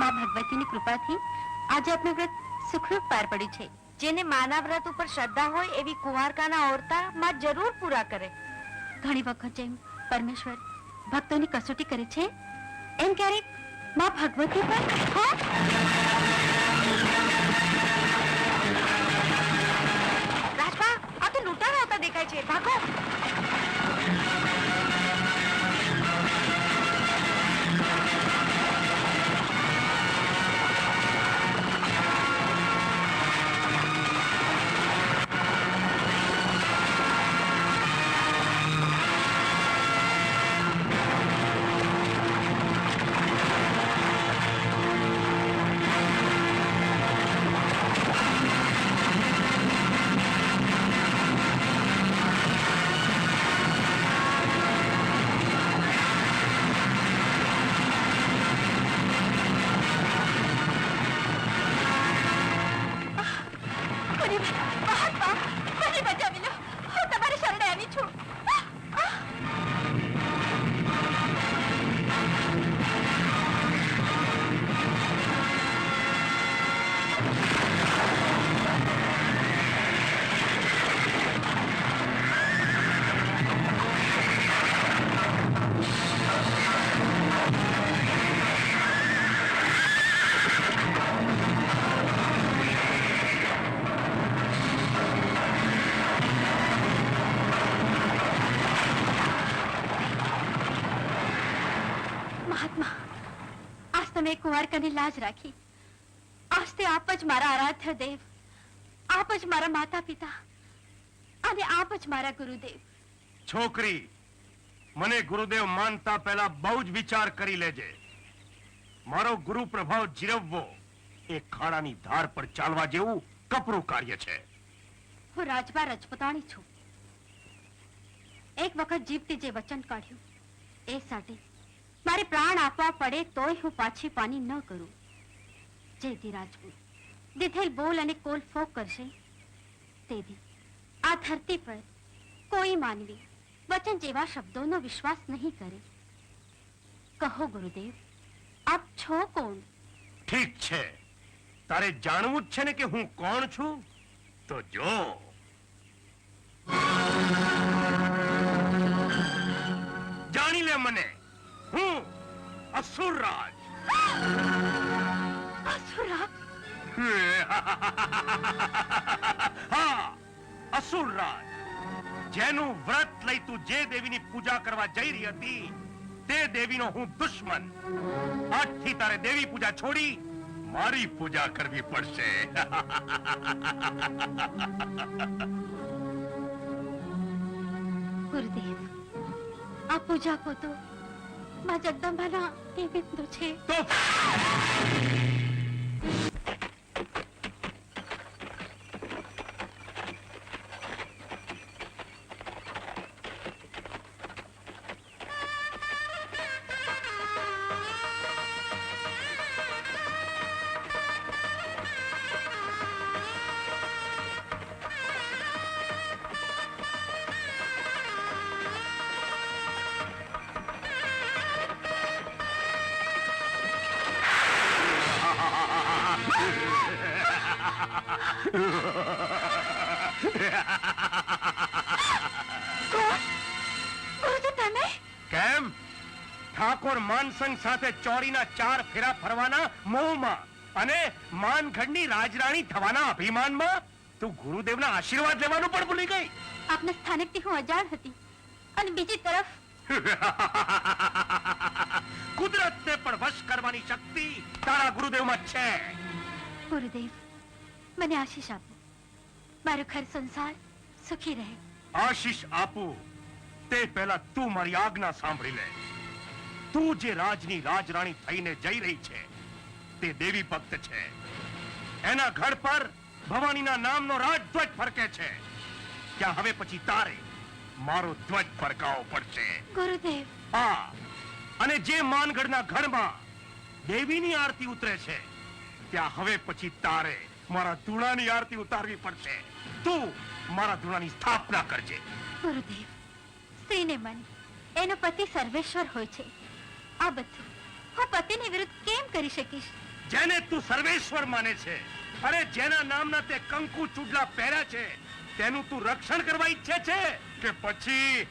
માં ભગવતીની કૃપાથી આજે આપનું વ્રત સુખરૂપ પાર પડ્યું છે. જેને માના વ્રત ઉપર શ્રદ્ધા હોય એવી કુંવારકાના ઓરતા માં જરૂર પૂરા કરે. ઘણી વખત જેમ પરમેશ્વર ભક્તોની કસોટી કરે છે, એમ ક્યારેકમાં ભગવતી પર હા રાજપા, આ તો લૂંટારા આવતા દેખાય છે. ભાગો. આજ તમે કુંવારકાની લાજ રાખી આજથી આપ જ મારા આરાધ્ય દેવ આપ જ મારા માતા પિતા અને આપ જ મારા ગુરુદેવ છોકરી મને ગુરુદેવ માનતા પહેલા બહુ જ વિચાર કરી લેજે મારો ગુરુ પ્રભાવ જીરવવો એ ખાડાની ધાર પર ચાલવા જેવું કપરું કાર્ય છે હું રાજભા રજપૂતાણી છું એક વખત જીવતી જે વચન કાઢ્યું એ સાથે મારે પ્રાણ આપવા પડે તોય હું પાછી પાની ન કરું. જેથી રાજપૂત. દીધેલ બોલ અને કોલ ફોક કરશે. તેથી આ ધરતી પર કોઈ માનવી વચન જેવા શબ્દોનો વિશ્વાસ નહીં કરે. કહો ગુરુદેવ, આપ છો કોણ? ઠીક છે. તારે જાણવું જ છે ને કે હું કોણ છું? તો જો. અસુરરાજ અસુરા હા અસુરરાજ જેનું વ્રત લઈ તું જે દેવીની પૂજા કરવા જઈ રહી હતી તે દેવીનો હું દુશ્મન. આજથી તારે દેવી પૂજા છોડી મારી પૂજા કરવી પડશે. ગુરુદેવ આ પૂજા કો તો માં જગદંબાના એ તમે? કેમ? ઠાકોર માનસંગ સાથે ચોરીના ચાર ફેરા ફરવાના મોહમાં અને માનગઢની રાજરાણી થવાના અભિમાનમાં તું ગુરુદેવના આશીર્વાદ લેવાનું પણ ભૂલી ગઈ. આપના સ્થાનકથી હું અજાણ હતી. અને બીજી તરફ કુદરતને પણ વશ કરવાની શક્તિ તારા ગુરુદેવમાં છે. ગુરુદેવ મને આશીષ આપો મારો ઘર સંસાર સુખી રહે આશીષ આપું તે પહેલા તું મારી આજ્ઞા સાંભળી લે તું જે રાજની રાજરાણી થઈને જઈ રહી છે તે દેવી ભક્ત છે એના ઘર પર ભવાનીના નામનો રાજધ્વજ ફરકે છે ત્યાં હવે પછી તારે મારો ધ્વજ ફરકાવો પડશે ગુરુદેવ હા અને જે માનગઢના ઘરમાં દેવીની આરતી ઉતરે છે ત્યાં હવે પછી તારે મારા ધૂણાની આરતી ઉતારવી પડશે. તું મારા ધૂણાની સ્થાપના કરજે. ગુરુદેવ સ્ત્રીને મન. એનો પતિ સર્વેશ્વર હોય છે. આ બધું હું પતિની વિરુદ્ધ કેમ કરી શકીશ? જેને તું સર્વેશ્વર માને છે અરે જેના નામના તે કંકુ ચૂડલા પહેર્યા છે તેનું તું રક્ષણ કરવા ઈચ્છે છે કે પછી?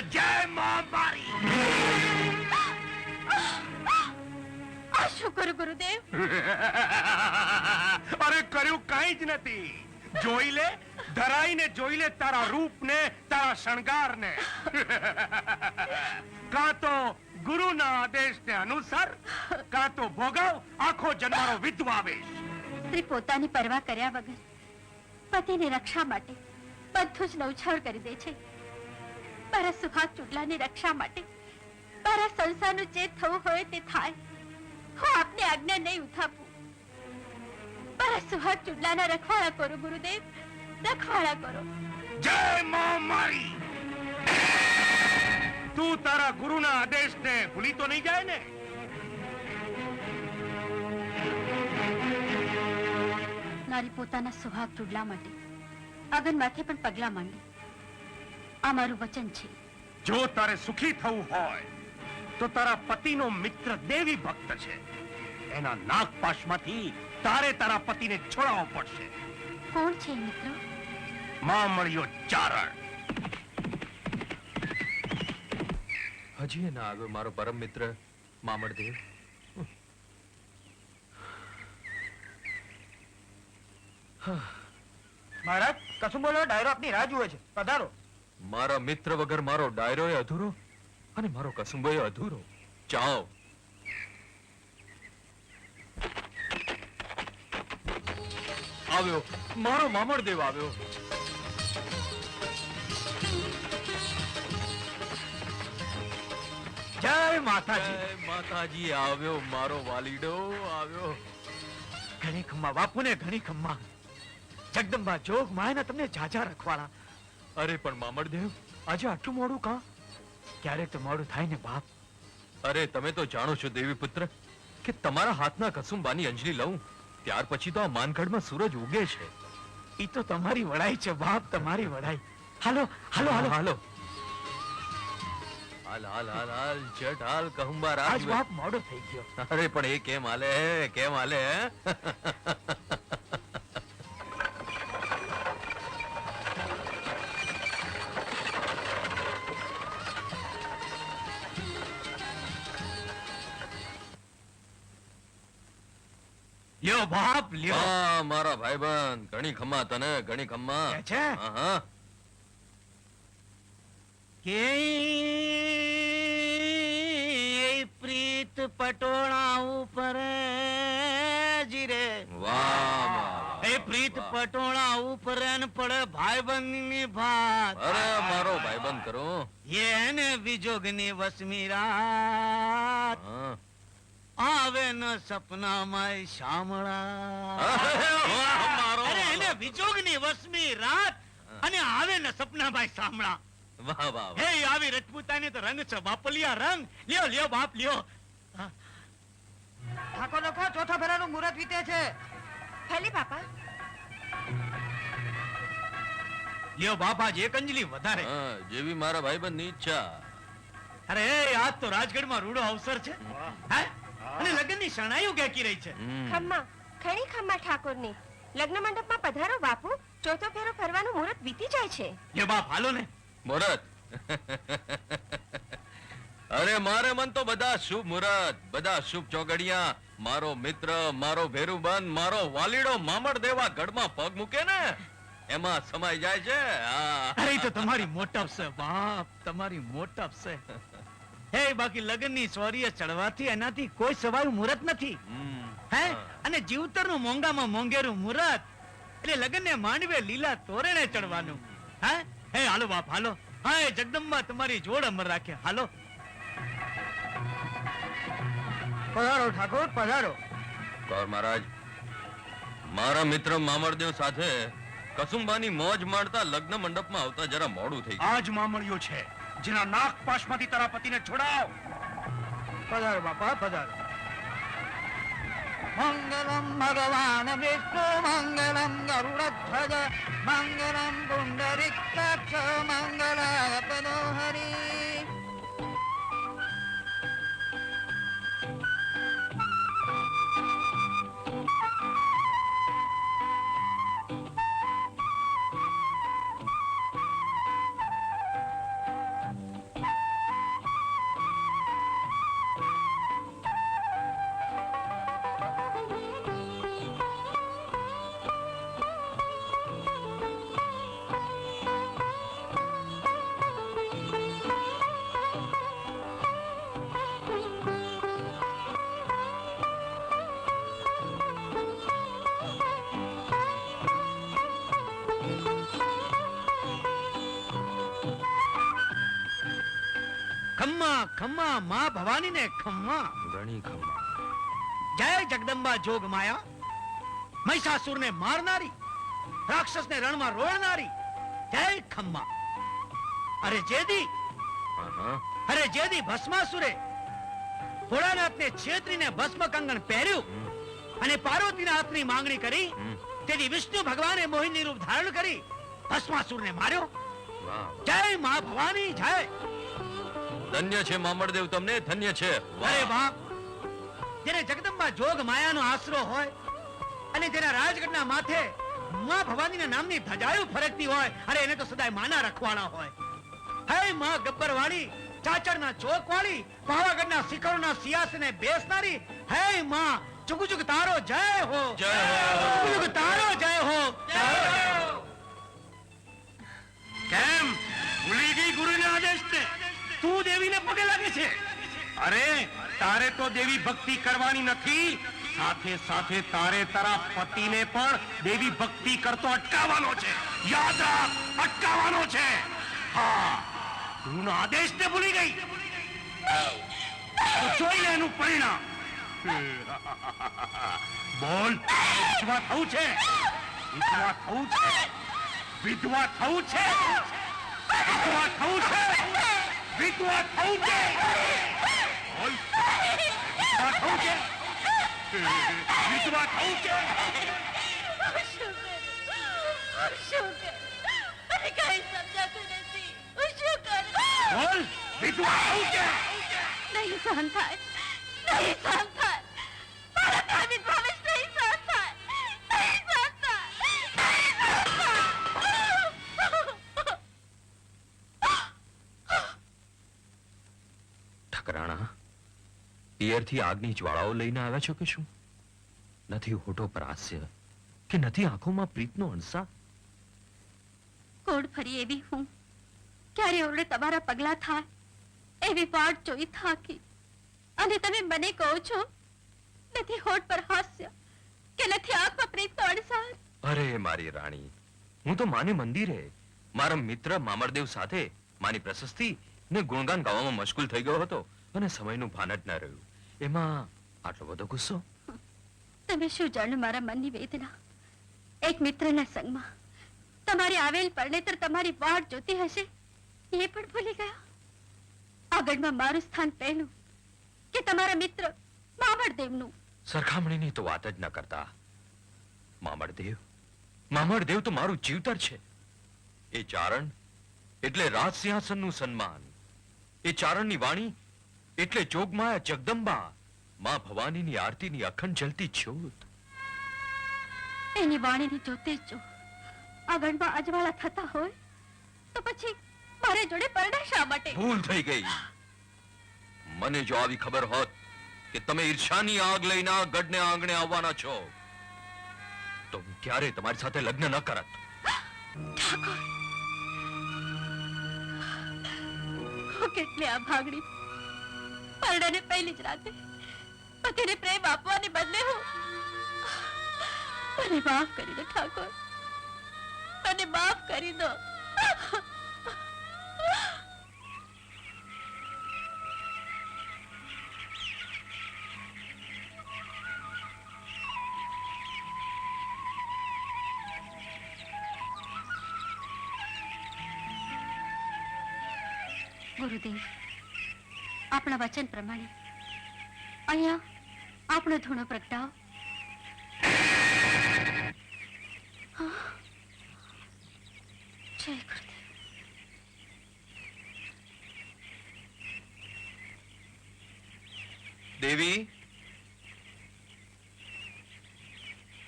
જય મા મારી આ શું કરું ગુરુદેવ? અરે કર્યું કઈ જ નથી. જોઈ લે ધરાઈને જોઈ લે તારા રૂપ ને તારા શણગારને. કાં તો ગુરુના આદેશને અનુસાર કાં તો ભોગવ આખો જન્મારો વિધવાવેશ સ્ત્રી પોતાની પરવા કર્યા વગર પતિની રક્ષા માટે બધું જ નવછાળ કરી દે છે. મારા સુહાગ ચૂડલાની રક્ષા માટે મારા સંસારનું જે થવું હોય તે થાય. હું આપને આજ્ઞા નહીં ઉથાપું મારા સુહાગ ચૂડલાના રખવાળા કરો ગુરુદેવ. રખવાળા કરો. જય મા મારી. તું તારા ગુરુના આદેશને ભૂલી તો નહીં જાય ને? મારી પોતાના સુહાગ ચૂડલા માટે અગન માથે પણ પગલા માંડી. આ મારું વચન છે. જો તારે સુખી થવું હોય તો તારા પતિનો મિત્ર દેવી ભક્ત છે. એના નાગપાશમાંથી તારે તારા પતિને છોડાવવો પડશે. કોણ છે મિત્ર? માં મળ્યો ચારણ. હજી એ ના આવ્યો મારો પરમ મિત્ર મામળદેવ મહારાજ કશું બોલો ડાયરો આપની રાહ જુએ છે. પધારો. મારા મિત્ર વગર મારો ડાયરો એ અધૂરો. અને મારો કસુંબો એ અધૂરો. જાઓ આવ્યો. મારો મામરદેવ આવ્યો. જય માતાજી. જય માતાજી આવ્યો મારો વાલીડો આવ્યો. ઘણી ખમ્મા બાપુને ઘણી ખમ્મા. જગદંબા જોગ માયના તમને જાજા રખવાળા. અરે પણ મામરદેવ આજે આટલું મોડું કાં? ક્યારેક તો મોડું થાય ને બાપ. અરે તમે તો જાણો છો દેવી પુત્ર કે તમારા હાથના કસુંબાની અંજલી લઉં ત્યાર પછી તો આ માનગઢમાં સૂરજ ઉગે છે. એ તો તમારી વડાઈ છે બાપ તમારી વડાઈ. હાલો હાલો હાલો. હાલો. હાલ હાલ હાલ હાલ જટ હાલ કહુંબા રાજ. બાપ મોડો થઈ ગયો. અરે પણ એ કેમ હાલે કેમ હાલે લ્યો બાપ લ્યો હા મારા ભાઈબંધ ઘણી ખમ્મા તને ઘણી ખમ્મા કે છે? હા. કે પ્રીત પટોળા ઉપર જીરે વાહ, વાહ, એ પ્રીત. પટોળા ઉપર ન પડે ભાઈ ની ભાત અરે મારો ભાઈબંધ કરો એને વિજોગની વસમી રાત. આવે ન સપનામાં શામળા. અરે એને વિજોગની વસમી રાત અને આવે ન સપનામાં શામળા. વાહ વાહ વાહ. હે આવી રજપૂતાની તો રંગ છે બાપલિયા રંગ. લ્યો લ્યો બાપ લ્યો. ઠાકોર લખો ચોથા ફેરાનું મુહૂર્ત વીતે છે. ભલે બાપા. લ્યો બાપા જે કંજલી વધારે. જેવી મારા ભાઈબંધની ઈચ્છા. અરે એ આજ તો રાજગઢમાં રૂડો અવસર છે. હે? અને લગ્નની શરણાઈઓ કેકી રહી છે. ખમ્મા ખણી ખમ્મા ઠાકોરની. લગ્ન મંડપમાં પધારો બાપુ ચોથો ફેરો ફરવાનું મુહૂર્ત વીતી જાય છે. લ્યો બાપ હાલો ને. મુહૂર્ત. અરે મારે મન તો બધા શુભ મુહૂર્ત બધા શુભ ચોગડિયા. મારો મિત્ર મારો ભેરુબંધ મારો વાલીડો મામડ દેવા ગઢમાં પગ મૂકે ને. એમાં સમાઈ જાય છે. હા. અરે તો તમારી મોટપ છે બાપ તમારી મોટપ છે. હે બાકી લગ્નની સોરીએ ચડવાથી એનાથી કોઈ સવાયું મુહૂર્ત નથી. હે. અને જીવતરનું મોંઘામાં મોંઘેરું મુહૂર્ત એટલે લગ્નને માંડવે લીલા તોરણે ચડવાનું. હે હે હાલો બાપ હાલો. હા એ જગદંબા તમારી જોડ અમર રાખે. હાલો. પધારો ઠાકોર પધારો. કૌર મહારાજ મારા મિત્ર મામરદેવ સાથે કસુંબાની મોજ માણતા લગ્ન મંડપમાં આવતા જરા મોડું થઈ ગયું. આજમાં છે. જેના નાક પાશમાંથી તારા પતિને છોડાવ. પધાર બાપા, પધાર. મંગલમ ભગવાન વિષ્ણુ, મંગલમ ગરુડધ્વજ, મંગલમ પુંડરીકાક્ષ મંગલાય પદો હરી ખમ્મા ખમ્મા માં ભવાની ને ખમ્મા. ઘણી ખમ્મા. જય જગદંબા જોગ માયા. મહિષાસુરને મારનારી રાક્ષસને રણમાં રોળનારી જય ખમ્મા. અરે જેદી. અરે જેદી ભસ્માસુરે ભોળાનાથને છેતરીને ભસ્મ કંગણ પહેર્યું અને પાર્વતીના હાથની માંગણી કરી તેથી વિષ્ણુ ભગવાને મોહિની રૂપ ધારણ કરી ભસ્માસુરને માર્યો. જય મા ભવાની જય. ધન્ય છે મામડદેવ તમને ધન્ય છે. અરે બાપ જેને જગદંબા જોગ માયાનો આશરો હોય અને જેના રાજગઢના માથે માં ભવાનીના નામની ધજાયું ફરકતી હોય અરે એને તો સદાય માના રખવાડા હોય. હે માં ગબ્બરવાળી ચાચરના ચોકવાળી પાવાગઢના શિખરોના સિયાસને બેસનારી હે માં જુગ તારો જય હો. જય હો. જુગ તારો જય હો. કેમ? ભૂલી ગઈ ગુરુના આદેશને તું દેવીને પગે લાગે છે? અરે, તારે તો દેવી ભક્તિ કરવાની નથી. સાથે સાથે તારે તારા પતિને પણ દેવી ભક્તિ કરતો અટકાવવાનો છે. યાદ રાખ, અટકાવવાનો છે. હા ગુરુના આદેશને ભૂલી ગઈ. તો જોઈએ એનું પરિણામ. બોલ, વિધવા થવું છે? વિધવા થવું છે? વિધવા થવું છે? વિધવા થવું છે? વિધવા થવું છે બોલ. વિધવા થવું છે વિધવા થવું છે બોલ. વિધવા થવું છે નહીં સહન થાય. નહીં સહન પિયરથી આગની જ્વાળાઓ લઈને આવ્યા છો કે શું? નથી હોઠો પર હાસ્ય કે નથી આંખોમાં પ્રીતનો અણસા? કોડ ફરી એવી હું? ક્યારે ઓરડે તમારા પગલા થાય? એવી વાટ જોઈ થાકી. અને તમે મને કહો છો નથી હોઠ પર હાસ્ય કે નથી આંખમાં પ્રીતનો અણસા? અરે મારી રાણી હું તો માને મંદિરે મારા મિત્ર મામરદેવ સાથે માની પ્રશસ્તિ ને ગુણગાન ગાવામાં મશગુલ થઈ ગયો હતો અને સમયનું ભાન જ ન રહ્યું. એમાં આટલો બધો ગુસ્સો? તમે શું જાણો મારા મનની વેદના? એક મિત્રના સંગમાં. તમારી આવેલ પરણેતર તમારી વાટ જોતી હશે? એ પણ ભૂલી ગયા? આગળમાં મારું સ્થાન પહેલું કે તમારા મિત્ર મામળદેવનું સરખામણીની તો વાત જ ન કરતા. મામડદેવ? મામરદેવ તો મારું જીવતર છે. એ ચારણ એટલે રાજ સિંહાસનનું સન્માન. એ ચારણની વાણી એટલે જોગમાયા જગદંબા માં ભવાનીની આરતીની અખંડ જલતી જ્યોત એની વાણીની જોતે જો આગળમાં અજવાળા થતા હોય તો પછી મારે જોડે પરણા શા માટે? ભૂલ થઈ ગઈ. મને જો આવી ખબર હોત કે તમે ઈર્ષાની આગ લઈને આ ગઢને આંગણે આવવાના છો તો હું ક્યારે તમારી સાથે લગ્ન ન કરત. ઠાકોર કેટલી કેટલી અભાગણી પરણાને પહેલી જ રાતે પતિને પ્રેમ આપવાને બદલે હું મને માફ કરી દો, ઠાકોર. મને માફ કરી દો. ગુરુદેવ આપણા વચન પ્રમાણે. અહીંયા આપણો ધૂણો પ્રગટાવો. જય ગુરુદેવ. દેવી?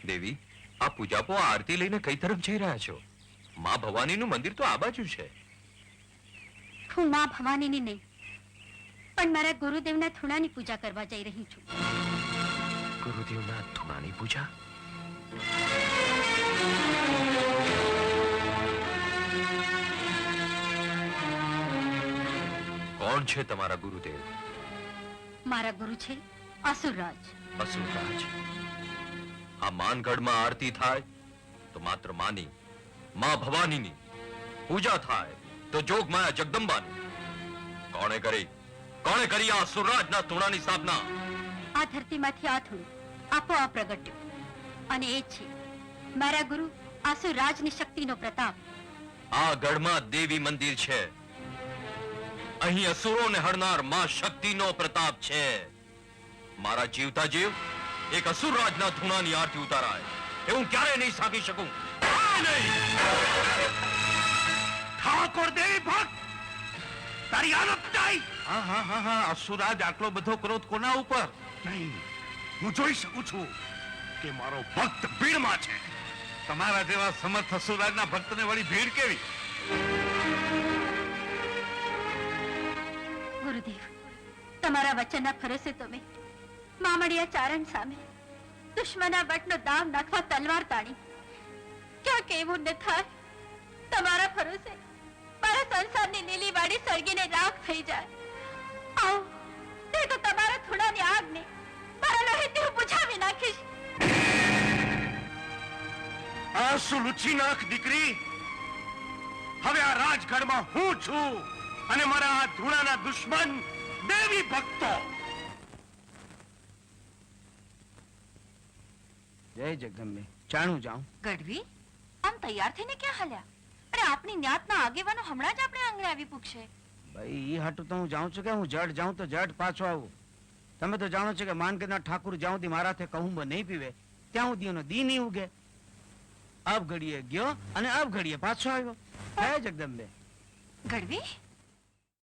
દેવી આ પૂજાપો આરતી લઈને કઈ તરફ જઈ રહ્યા છો? માં ભવાનીનું મંદિર તો આ બાજુ છે. હું માં ભવાનીની નહીં. પણ મારા ગુરુદેવના થુણાની પૂજા કરવા જઈ રહી છું. ગુરુદેવના ધૂણાની પૂજા? કોણ છે તમારા ગુરુદેવ? મારા ગુરુ છે અસુરરાજ. અસુરરાજ? આ માનગઢમાં આરતી થાય તો માત્ર માની માં ભવાનીની પૂજા થાય તો જોગમાયા જગદંબાની. કોણે કરી? કોણે કરી આ સુરરાજના ધૂણાની સ્થાપના આ ધરતીમાંથી આ થોડું આપોઆપ પ્રગટ્યું. અને એ છે મારા ગુરુ આસુરાજની શક્તિનો પ્રતાપ. આ ગઢમાં દેવી મંદિર છે. અહીં અસુરોને હરનારમાં શક્તિનો પ્રતાપ છે. મારા જીવતા જીવ એક અસુર રાજના ધૂણાની આરતી ઉતારાય. એ હું ક્યારે નહીં સાંભળી શકું. નહીં. ઠાકોર દેવી ભક્ત તારી હાલત નહીં. હા હા હા હા અસુરાજ આટલો બધો ક્રોધ કોના ઉપર? નહીં હું જોઈ શકું છું કે મારો ભક્ત ભીડમાં છે. તમારા જેવા સમર્થ અસુરાજના ભક્તને વળી ભીડ કેવી? ગુરુદેવ તમારા વચનના ફરસે તમે મામડિયા ચારણ સામે દુશ્મના વટનો દાવ નાખવા તલવાર તાણી. ક્યાં કેવું ન થાય તમારા ફરસે મારા સંસારની લીલી વાડી સળગીને રાખ થઈ જાય. તે તો તમારા થોડાની આગને. મારા લોહીથી હું બુઝાવી નાખીશ. આંસુ લૂછી નાખ દીકરી. હવે આ રાજગઢમાં હું છું અને મારા આ ધૂણાના દુશ્મન દેવી ભક્તો. જય જગદંબે. જાણું જાઉં. ગઢવી આમ તૈયાર થઈને ક્યાં હાલ્યા? અરે આપણી ન્યાતના આગેવાનો હમણાં જ આપણે આંગણે આવી પૂછશે ભાઈ એ હાટું તો હું જાઉં છું કે હું જડ જાઉં તો જડ પાછો આવું. તમે તો જાણો છો કે માનગઢના ઠાકુર જ્યાં સુધી મારા હાથે કહુંબ નહીં પીવે, ત્યાં સુધી એનો દી નહીં ઉગે. અબ ઘડીએ ગયો અને અબ ઘડીએ પાછો આવ્યો. હે જગદંબે. ગઢવી